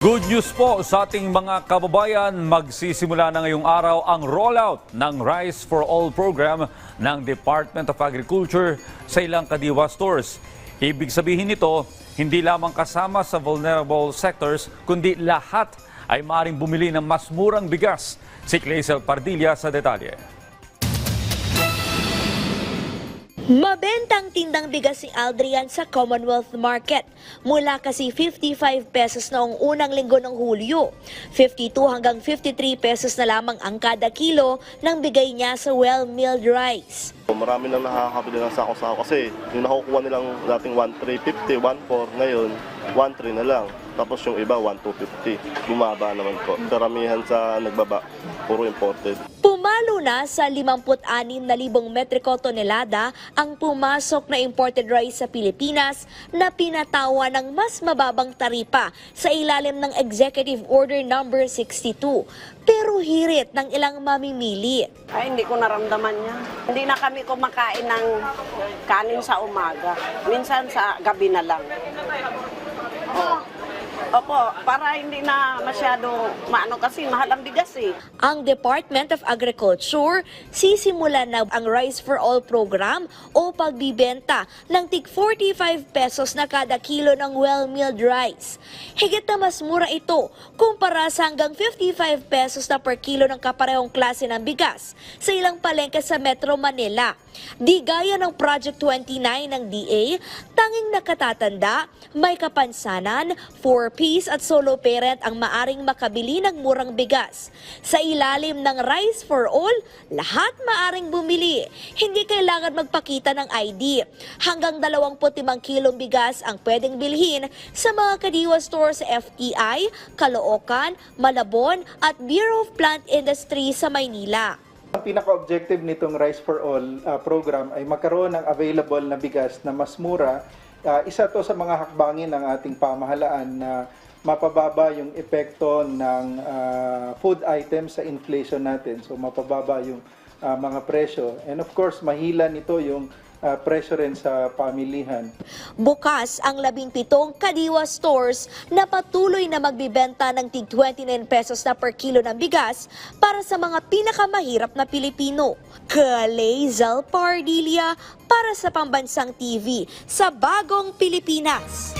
Good news po sa ating mga kababayan, magsisimula na ngayong araw ang rollout ng Rice for All program ng Department of Agriculture sa ilang kadiwa stores. Ibig sabihin nito, hindi lamang kasama sa vulnerable sectors, kundi lahat ay maaaring bumili ng mas murang bigas. Si Clazel Pardilla sa detalye. Mabentang tindang bigas si Aldrian sa Commonwealth Market. Mula kasi 55 pesos noong unang linggo ng Hulyo. 52 hanggang 53 pesos na lamang ang kada kilo ng bigay niya sa well-milled rice. Marami nang nakakabili ng sako-sako kasi yung nakukuha nilang dating 1,350, 1,400, ngayon 1,300 na lang. Tapos yung iba 1,250. Bumaba naman po. Karamihan sa nagbaba, puro imported. Pumalo na sa 56,000 metriko tonelada ang pumasok na imported rice sa Pilipinas na pinatawa ng mas mababang taripa sa ilalim ng Executive Order Number 62. Pero hirit ng ilang mamimili. Ay, hindi ko naramdaman niya. Hindi na kami kumakain ng kanin sa umaga. Minsan sa gabi na lang. Oh. Opo, para hindi na masyado maano kasi mahal ang bigas eh. Ang Department of Agriculture sisimulan na ang Rice for All program o pagbibenta ng tig 45 pesos na kada kilo ng well-milled rice. Higit na mas mura ito kumpara sa hanggang 55 pesos na per kilo ng kaparehong klase ng bigas sa ilang palengke sa Metro Manila. Di gaya ng Project 29 ng DA, tanging nakatatanda, may kapansanan, 4-piece at solo parent ang maaring makabili ng murang bigas. Sa ilalim ng Rice for All, lahat maaring bumili. Hindi kailangan magpakita ng ID. Hanggang 25 kilong bigas ang pwedeng bilhin sa mga kadiwa store sa FEI, Caloocan, Malabon at Bureau of Plant Industry sa Maynila. Ang pinaka-objective nitong Rice for All uh, program ay magkaroon ng available na bigas na mas mura. Uh, isa to sa mga hakbangin ng ating pamahalaan na mapababa yung epekto ng uh, food items sa inflation natin. So mapababa yung uh, mga presyo. And of course, mahila nito yung uh, presyo rin sa pamilihan. Bukas ang labing pitong Kadiwa stores na patuloy na magbibenta ng tig 29 pesos na per kilo ng bigas para sa mga pinakamahirap na Pilipino. Kalezal Pardilia para sa Pambansang TV sa Bagong Pilipinas.